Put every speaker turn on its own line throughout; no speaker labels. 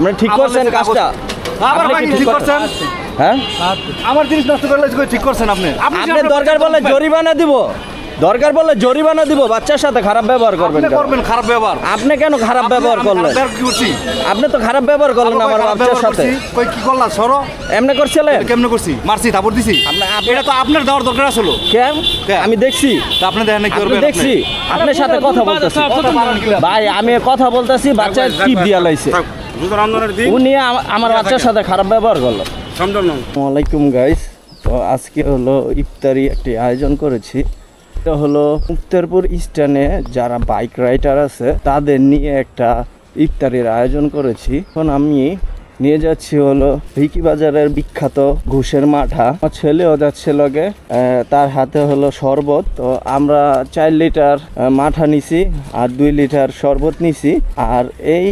আপনি ঠিক করছেন কাজটা?
আবার
আপনি কি
ঠিক করছেন?
হ্যাঁ?
আমার জিনিস নষ্ট করলে ঠিক করছেন আপনি?
আপনি দরকার বললে জরিমানা দিব। দরকার বললে জরিমানা দিব বাচ্চার সাথে খারাপ ব্যবহার করবেন?
করবেন খারাপ ব্যবহার।
আপনি কেন খারাপ ব্যবহার করলেন? আপনি তো খারাপ ব্যবহার করলেন আমার বাচ্চার সাথে।
কই কি করলা সরো।
এমনি করছিলেন?
কেমনে করছি? মারছি তারপর দিছি। এটা তো আপনার দেওয়ার দরকার ছিল
কেন? আমি দেখছি।
তা আপনি দেখেন কি করবেন
দেখছি। আপনার সাথে কথা বলতেছি। ভাই আমি কথা বলতেছি বাচ্চার কি দিয়া লাইছে? উনি আম- আমার বাচ্চার সাথে খারাপ ব্যবহার করল। আলাইকুম গাইস তো আজকে হলো ইফতারি একটি আয়োজন করেছি। এটা হলো উত্তরপুর স্ট্যান্ডে যারা বাইক রাইডার আছে তাদের নিয়ে একটা ইফতারির আয়োজন করেছি। এখন আমি নিয়ে যাচ্ছি হলো ভিকি বাজারের বিখ্যাত ঘুষের মাঠা। আমার ছেলেও যাচ্ছে লগে তার হাতে হলো শরবত। তো আমরা চার লিটার মাঠা নিছি আর দুই লিটার শরবত নিছি। আর এই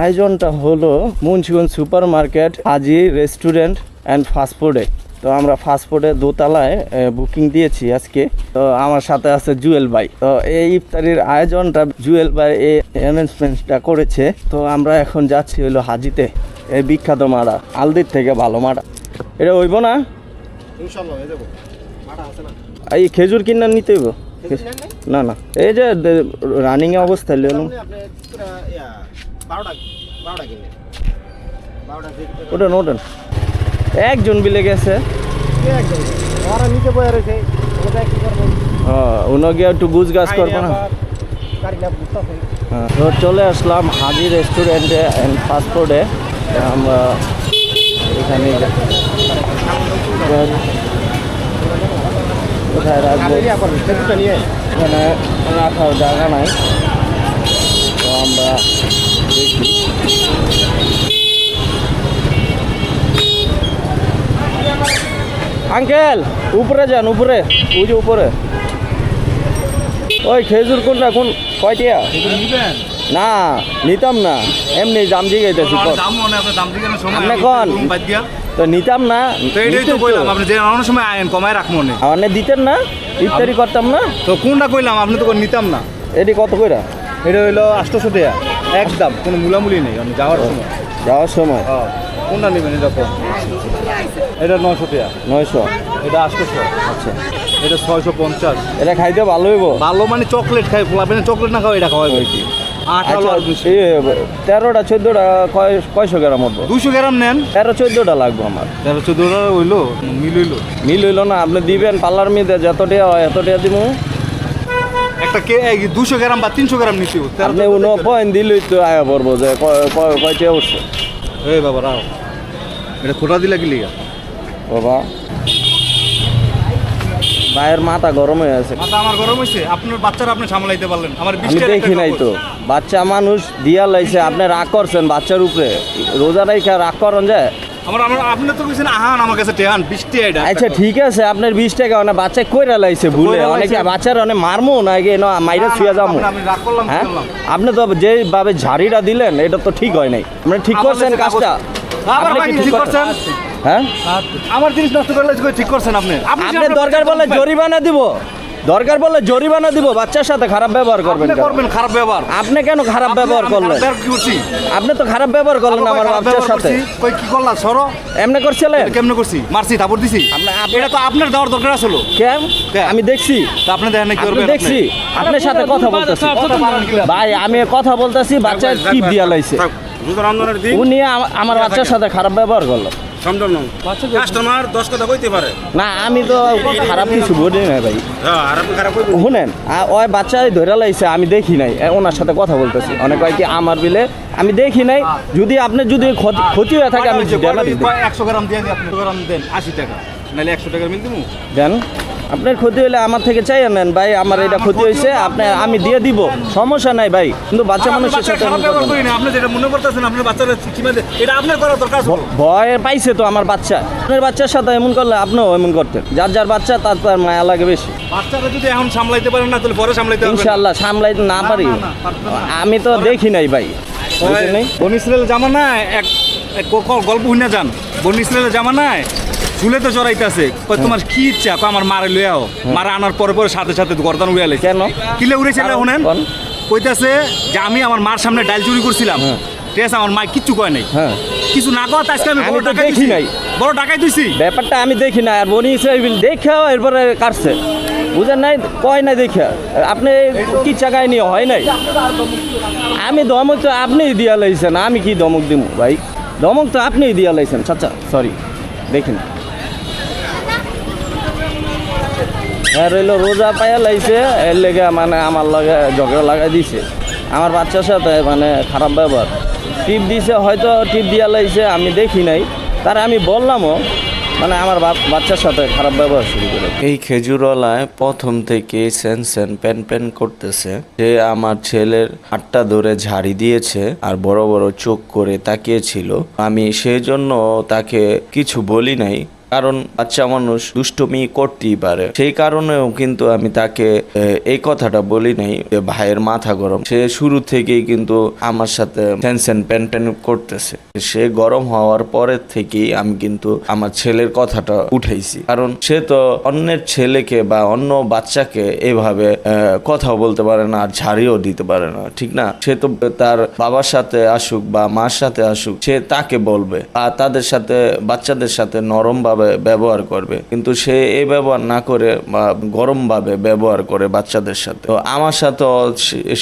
আয়োজনটা হলো Munshiganj super market Aji restaurant and ফাস্টফুডে। তো আমরা ফাস্টফুডে দোতলায় বুকিং দিয়েছি আজকে। তো আমার সাথে আছে জুয়েল ভাই। তো এই ইফতারির আয়োজনটা জুয়েল ভাই এই অ্যারেঞ্জমেন্টটা করেছে। তো আমরা এখন যাচ্ছি হলো হাজিতে। এই বিখ্যাত মারা আলদির থেকে ভালো মারা এটা হইব না? এই খেজুর কিনা নিতে হইব। না না এই যে রানিং এ অবস্থায় লেন ওটা ওঠেন একজন বিলে গেছে। একটু গুছ গাছ করব না? হ্যাঁ, চলে আসলাম হাজি রেস্টুরেন্টে অ্যান্ড ফাস্টফুডে আমরা এখানে কোথায় রাখব? এখানে রাখার জায়গা নাই। তো আমরা দেখি। আঙ্কেল উপরে যান উপরে। ওই যে উপরে। ওই খেজুর কোনটা কোন কয়টিয়া? না নিতাম না। এমনি দাম জিগাইতেছি
সময়
আপনি
আমি
কোন? তো নিতাম না
তো এটাই তো। কইলাম আপনি যে অন্য সময় আইন কমায় রাখব না
আমার না দিতেন না ইফতারি করতাম না?
তো কোনটা কইলাম আপনি তো নিতাম না।
এটি কত কইরা?
এটা হইল আটশোশো টাকা একদম কোনো মূলামূলি নেই আপনি যাওয়ার সময়।
যাওয়ার সময়?
কোনটা নেবেন এটা কোন এটা নশো টাকা।
নয়শো?
এটা আটশোশো।
আচ্ছা।
এটা ছয়শো পঞ্চাশ।
এটা খাইতে ভালো হইব?
ভালো মানে চকলেট খাই আপনি চকলেট না খাও এটা খাওয়াই কি?
আচ্ছা এই তেরোটা চোদ্দোটা কয় কয়শো গ্রাম উঠবো
দুশো গ্রাম নেন।
তেরো চোদ্দোটা লাগবে আমার।
তেরো চোদ্দ হইল মিল হইল
মিল হইল না আপনি দিবেন পার্লার মিদে যত টাকা হয় এত টাকা দিব
একটা কে দুশো গ্রাম বা তিনশো গ্রাম। তেরো
আপনি উনো পয়েন্ট দিলেই তো আয়া পড়ব যে কয়- কয়- কয় টাকা উঠছে
এই বাবা রাও। এটা খোটা দিলা কি লিগা?
বাবা। ভাইয়ের মাথা গরম হয়ে আছে।
মাথা আমার গরম হয়েছে আপনার বাচ্চারা আপনি সামলাইতে পারলেন আমার
আমি দেখি নাই তো। বাচ্চা মানুষ দিয়া লাইছে আপনি রাগ করছেন বাচ্চার উপরে। রোজা রাইখা রাগ করেন যায়
আমার আমার আপনি তো কইছেন আহান আমার কাছে টেহান বিশ টাকা এটা
আচ্ছা ঠিক আছে আপনার বিশ টাকা অনেক বাচ্চা কইরা লাইছে ভুলে। অনেকে? বাচ্চার অনেক মারমু নাকি না মাইরে ছুঁয়া যাব
আমি রাগ করলাম
হ্যাঁ?
করলাম?
আপনি তো যেভাবে ঝাড়িটা দিলেন এটা তো ঠিক হয় নাই। আপনি ঠিক করছেন কাজটা।
আবার
আপনি
ঠিক করছেন?
হ্যাঁ?
আমার জিনিস নষ্ট করলে ঠিক করছেন আপনি?
আপনি দরকার বললে জরিমানা দিব। দরকার বললে জরিমানা দিব বাচ্চার সাথে খারাপ ব্যবহার করবেন কেন?
করবেন খারাপ ব্যবহার।
আপনি কেন খারাপ ব্যবহার
আমি
করলেন?
কি
আপনি তো খারাপ ব্যবহার করলেন আমার বাচ্চার সাথে।
কই কি করলা সরো।
এমনি করছিলেন?
কেমনে করছি? মারছি তারপর দিছি।
আপনি- আপনি-
এটা তো আপনার দেওয়ার দরকার ছিল
কেন?
কে?
আমি দেখছি।
আপনি দেখেন কি করবেন
দেখছি। আপনার সাথে কথা বলতেছি। ভাই আমি কথা বলতেছি বাচ্চার টিপ দিয়া লাইছে? উনি আমার বাচ্চার সাথে খারাপ ব্যবহার করল।
কাস্টমার দশ কথা কইতে পারে।
না আমি তো খারাপ কিছু বলি না ভাই
হ্যাঁ
শুনেন ওই বাচ্চা ধরে লাইছে আমি দেখি নাই। ওনার সাথে কথা বলতেছি। অনেক কয় কি আমার বিলে আমি দেখি নাই। যদি আপনি যদি ক্ষতি- ক্ষতি হয়ে থাকে আমি
একশো গ্রাম দিয়ে আপনি। গ্রাম দেন আশি টাকা। নাহলে একশো টাকা মিল দিবো
দেন। আপনার ক্ষতি হলে আমার থেকে চাই নেন ভাই আমার এটা ক্ষতি হয়েছে আপনি আমি দিয়ে দিব সমস্যা নাই ভাই কিন্তু বাচ্চা মানুষের সাথে
আপনি যেটা মনে করতেছেন আপনার বাচ্চারা এটা আপনার করার দরকার
ভয় পাইছে তো আমার বাচ্চা। আপনার বাচ্চার সাথে এমন করলে আপনিও এমন করতেন। যার যার বাচ্চা তার তার মায়া লাগে বেশি।
বাচ্চারা যদি এখন সামলাইতে পারেন না তাহলে পরে সামলাইতে পারবেন
ইনশাল্লাহ সামলাইতে না পারি। আমি তো দেখি নাই ভাই। বুঝলেন নাই?
বনি ইসরায়েল জামানা এক গল্প শুনে যান। বনি ইসরায়েল জামানায় চুলে তো চড়াইতেছে তোমার কি ইচ্ছা? আমার মারে লয়ে আও। মারা আনার পরে পরে সাথে সাথে গর্দান উড়ে আলে
কেন?
কিলে উড়েছে শুনেন? কইতাছে যে আমি আমার মার সামনে ডাল চুরি করছিলাম।
হ্যাঁ।
ঠিক আছে আমার মা কিচ্ছু কয় নাই।
হ্যাঁ।
কিছু না কয় আজকে আমি বড়
তো দেখি নাই।
বড় টাকাই দিছি।
ব্যাপারটা আমি দেখি না আর বনি ইসরাইল দেখেও এরপরে কাটছে। বুঝেন নাই? কয় নাই দেখে আপনি কি চাকায় নিয়ে হয় নাই? আমি ধমক তো আপনিই দিয়া লাইছেন। আমি কি দমক দিব ভাই? দমক তো আপনিই দিয়া লাইছেন। আচ্ছা সরি দেখেন। হ্যাঁ রইল রোজা পায়া লাইছে, এর লেগে মানে আমার লগে ঝগড়া লাগাই দিছে। আমার বাচ্চার সাথে মানে খারাপ ব্যবহার। টিপ দিছে, হয়তো টিপ দিয়া লাইছে, আমি দেখি নাই। তার আমি বললামও মানে আমার বাচ্চার সাথে খারাপ ব্যবহার শুরু করে।
এই খেজুরওয়ালায় প্রথম থেকে সেন সেন, প্যান প্যান করতেছে। সে আমার ছেলের হাতটা ধরে ঝাড়ি দিয়েছে আর বড় বড় চোখ করে তাকিয়েছিল। আমি সেই জন্য তাকে কিছু বলি নাই। কারণ বাচ্চা মানুষ দুষ্টমি করতেই পারে। সেই কারণেও কিন্তু আমি তাকে এই কথাটা বলি নাই যে ভাইয়ের মাথা গরম। সে শুরু থেকেই কিন্তু আমার সাথে টেনশন প্যান করতেছে। সে গরম হওয়ার পরের থেকেই আমি কিন্তু আমার ছেলের কথাটা উঠাইছি। কারণ সে তো অন্যের ছেলেকে বা অন্য বাচ্চাকে এভাবে কথাও বলতে পারে না আর ঝাড়িও দিতে পারে না, ঠিক না? সে তো তার বাবার সাথে আসুক বা মার সাথে আসুক, সে তাকে বলবে। আর তাদের সাথে, বাচ্চাদের সাথে নরম ভাবে ব্যবহার করবে। কিন্তু সে এই ব্যবহার না করে বা গরম ভাবে ব্যবহার করে বাচ্চাদের সাথে। তো আমার সাথে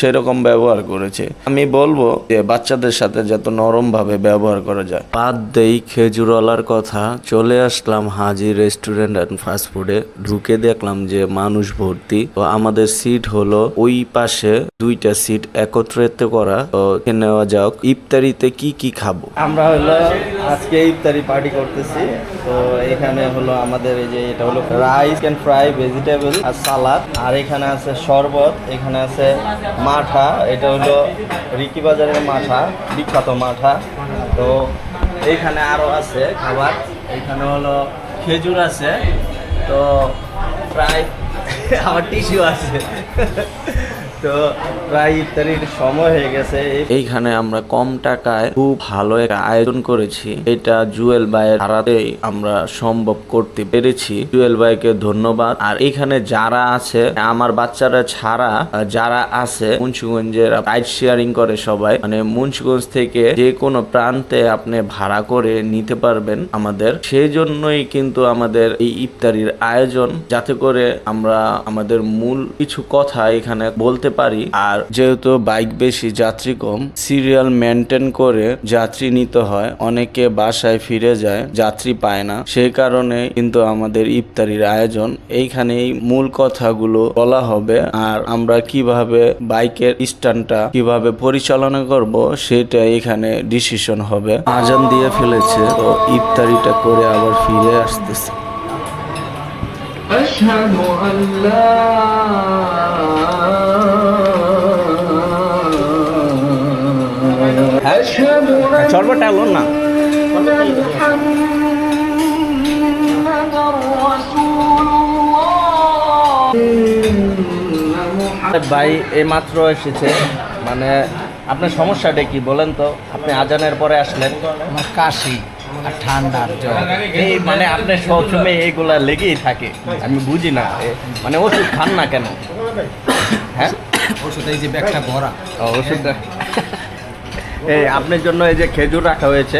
সেরকম ব্যবহার করেছে। আমি বলব যে বাচ্চাদের সাথে যত নরম ভাবে ব্যবহার করা যায়। বাদ দেই খেজুরওয়ালার কথা, চলে আসলাম হাজি রেস্টুরেন্ট অ্যান্ড ফাস্টফুডে ঢুকে দেখলাম যে মানুষ ভর্তি। তো আমাদের সিট হলো ওই পাশে দুইটা সিট একত্রিত করা। তো নেওয়া যাক। ইফতারিতে কি কি খাব?
আমরা হলো আজকে ইফতারি পার্টি করতেছি। তো এখানে হলো আমাদের এই যে এটা হলো রাইস এন্ড ফ্রাই ভেজিটেবল আর সালাদ আর এখানে আছে শরবত, এখানে আছে মাঠা, এটা হলো রিকি বাজারের মাঠা, বিখ্যাত মাঠা। তো এইখানে আরও আছে খাবার, এখানে হলো খেজুর আছে। তো প্রায় আমার টিস্যু আছে। প্রায় ইফতারির সময় হয়ে গেছে।
এইখানে আমরা কম টাকায় খুব ভালো একটা আয়োজন করেছি। এটা জুয়েল ভাইয়ের হারাতেই আমরা সম্ভব করতে পেরেছি। জুয়েল ভাইকে ধন্যবাদ। আর এখানে যারা আছে, আমার বাচ্চারা ছাড়া যারা আছে, মুন্সিগঞ্জের রাইড শেয়ারিং করে সবাই। মানে মুন্সিগঞ্জ থেকে যে কোনো প্রান্তে আপনি ভাড়া করে নিতে পারবেন আমাদের। সেই জন্যই কিন্তু আমাদের এই ইফতারির আয়োজন। যাতে করে আমরা আমাদের মূল কিছু কথা এখানে বলতে পারি আর যেহেতু বাইক বেশি যাত্রী কম সিরিয়াল মেনটেন করে যাত্রী নিতে হয় অনেকে বাসায় ফিরে যায় যাত্রী পায় না সেই কারণে কিন্তু আমাদের ইফতারির আয়োজন এইখানেই মূল কথাগুলো বলা হবে আর আমরা কিভাবে বাইকের স্ট্যান্ডটা কিভাবে পরিচালনা করব সেটা এখানে ডিসিশন হবে আজান দিয়ে ফেলেছে তো ইফতারিটা করে আবার ফিরে আসতেছে
أشهد أن لا
শরবতটা লোন না। ভাই এইমাত্র এসেছে। মানে আপনার সমস্যাটা কি বলেন তো? আপনি আজানের পরে আসলেন।
কাশি আর ঠান্ডার জল
এই মানে আপনি সবসময় এইগুলা লেগেই থাকে। আমি বুঝি না। মানে ওষুধ খান না কেন? হ্যাঁ?
ওষুধ এই যে ব্যাগটা ভরা।
ওষুধটা। এই আপনার জন্য এই যে খেজুর রাখা হয়েছে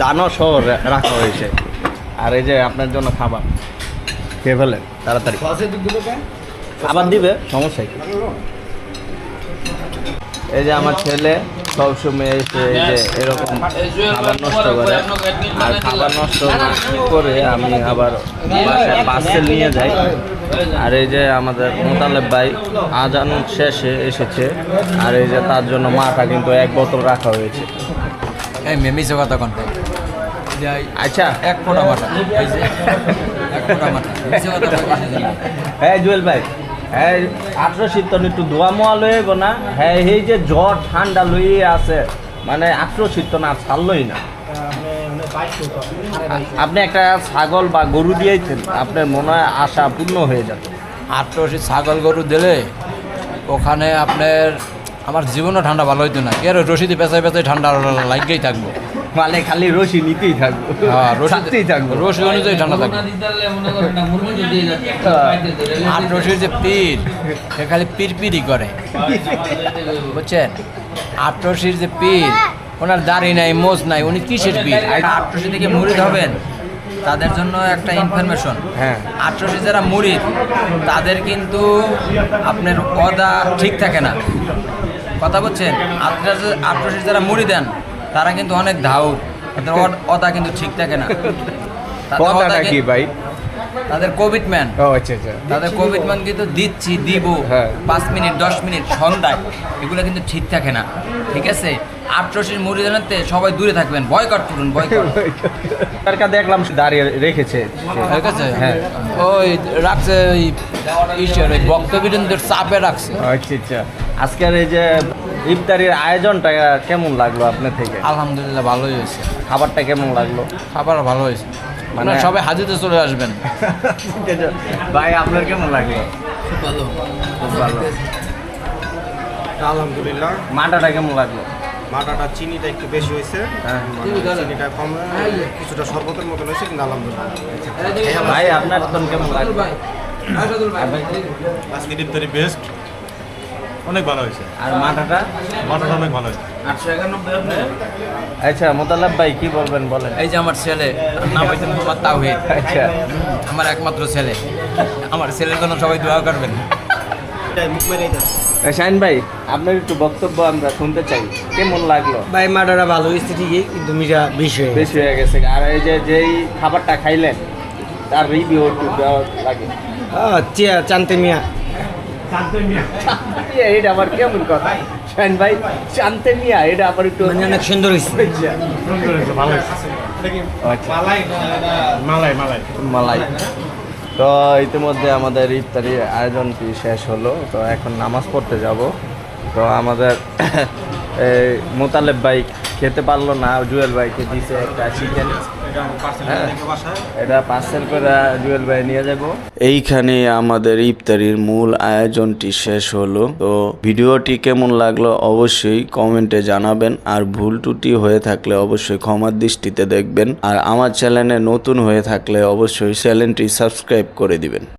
দানা সহ রাখা হয়েছে। আর এই যে আপনার জন্য খাবার। খেয়ে ফেলেন তাড়াতাড়ি। খাবার দিবে সমস্যা কি? এই যে আমার ছেলে সবসময় এসে এই যে এরকম খাবার নষ্ট করে। আর খাবার নষ্ট করে আমি আবার বাসায় নিয়ে যাই। আর এই যে আমাদের মোতালেব ভাই আজান শেষে এসেছে। আর এই যে তার জন্য মাটা কিন্তু এক বোতল রাখা হয়েছে।
এই
আচ্ছা।
এক ফোঁটা মাথা। এই যে এক ফোঁটা মাথা?
হ্যাঁ জুয়েল ভাই। হ্যাঁ আঠারো শীতন একটু ধোয়া মোয়া গো না? হ্যাঁ এই যে জ্বর ঠান্ডা লইয়ে আছে। মানে আঠারো শীতন আর ছাড়লই না। আপনি একটা ছাগল বা গরু দিয়েছেন আপনার মনে হয় আশা পূর্ণ হয়ে যাবে।
আটশো ছাগল গরু দিলে ওখানে আপনার আমার জীবনও ঠান্ডা ভালো হইতো না। এর রশিদি পেঁচাই পেঁচাই ঠান্ডা লাগেই থাকব।
মানে খালি রশি নিতেই থাকব
হ্যাঁ রশি
ছাড়তেই থাকব।
রশি অনুযায়ী ঠান্ডা থাকবে। আট রশির যে পীর সে খালি পিরপিরি করে। বুঝছেন? আট রশির যে পীর ওনার দাড়ি নাই মোজ নাই উনি কিসের বীর? আটশোশি থেকে মুরিদ হবেন। তাদের জন্য একটা ইনফরমেশন
হ্যাঁ।
আটশোশি যারা মুরিদ তাদের কিন্তু আপনার অদা ঠিক থাকে না। কথা বলছেন? আটশো আটশোশি যারা মুড়ি দেন তারা কিন্তু অনেক ধাউ অদা কিন্তু ঠিক থাকে না।
কথাটা কি- ভাই?
তাদের কমিটমেন্ট
ও আচ্ছা আচ্ছা।
তাদের কমিটমেন্ট কিন্তু দিচ্ছি দিব।
হ্যাঁ।
পাঁচ মিনিট দশ মিনিট সন্ধ্যায়। এগুলো কিন্তু ঠিক থাকে না। ঠিক আছে? আটশোশির মুড়ি জানাতে সবাই দূরে থাকবেন। বয়কট করুন বয়কট।
সরকার দেখলাম দাঁড়িয়ে রেখেছে।
ঠিক আছে?
হ্যাঁ।
ওই রাখছে ওই ঈশ্বর ওই বক্তবীরেন্দ্রের চাপে রাখছে।
আচ্ছা আচ্ছা। আজকের এই যে ইফতারির আয়োজনটা কেমন লাগল আপনার থেকে?
আলহামদুলিল্লাহ ভালোই হয়েছে।
খাবারটা কেমন লাগল?
খাবার ভালো হয়েছে। মানে
মানে-
সবাই হাজিতে চলে আসবেন।
ভাই আপনার কেমন লাগল
ভালো
খুব ভালো।
আলহামদুলিল্লাহ।
মাটাটা কেমন লাগল?
মাটাটা চিনিটা একটু বেশি হয়েছে।
হ্যাঁ।
চিনিটা কম কিছুটা শরবতের মতন হয়েছে কিন্তু আলহামদুলিল্লাহ।
ভাই আপনার কেমন লাগল?
আজকে বেস্ট অনেক ভালো হয়েছে।
আর মাটাটা
মাটাটা অনেক ভালো হয়েছে।
আটশো একানব্বই
আচ্ছা মোতালাব ভাই কি বলবেন বলেন।
এই যে আমার ছেলে নাম হয়েছে মোহাম্মদ তাওহিদ।
আচ্ছা।
আমার একমাত্র ছেলে। আমার ছেলের জন্য সবাই দোয়া করবেন।
শাহিন ভাই আপনার একটু বক্তব্য আমরা শুনতে চাই। কেমন লাগল?
ভাই মাটাটা ভালো হয়েছে ঠিকই কিন্তু মিঠা বেশি হয়ে
বেশি হয়ে গেছে। আর এই যে যেই খাবারটা খাইলেন তার রিভিউ একটু দেওয়া লাগে।
আহ, চিয়া চান্তে মিয়া।
এটা আবার কেমন কথা? শাহিন ভাই শান্তে মিয়া এটা আবার একটু
মানে অনেক সুন্দর হয়েছে।
আচ্ছা।
মালাই? মালাই
মালাই। তো ইতিমধ্যে আমাদের ইফতারির আয়োজনটি শেষ হলো। তো এখন নামাজ পড়তে যাব। তো আমাদের এই মোতালেব ভাই খেতে পারল না, জুয়েল ভাইকে দিছে একটা চিকেন হ্যাঁ এটা পার্সেল করে জুয়েল ভাই নিয়ে যাব।
এইখানে আমাদের ইফতারির মূল আয়োজনটি শেষ হলো। তো ভিডিওটি কেমন লাগল অবশ্যই কমেন্টে জানাবেন, আর ভুল ত্রুটি হয়ে থাকলে অবশ্যই ক্ষমার দৃষ্টিতে দেখবেন। আর আমার চ্যানেলে নতুন হয়ে থাকলে অবশ্যই চ্যানেলটি সাবস্ক্রাইব করে দিবেন।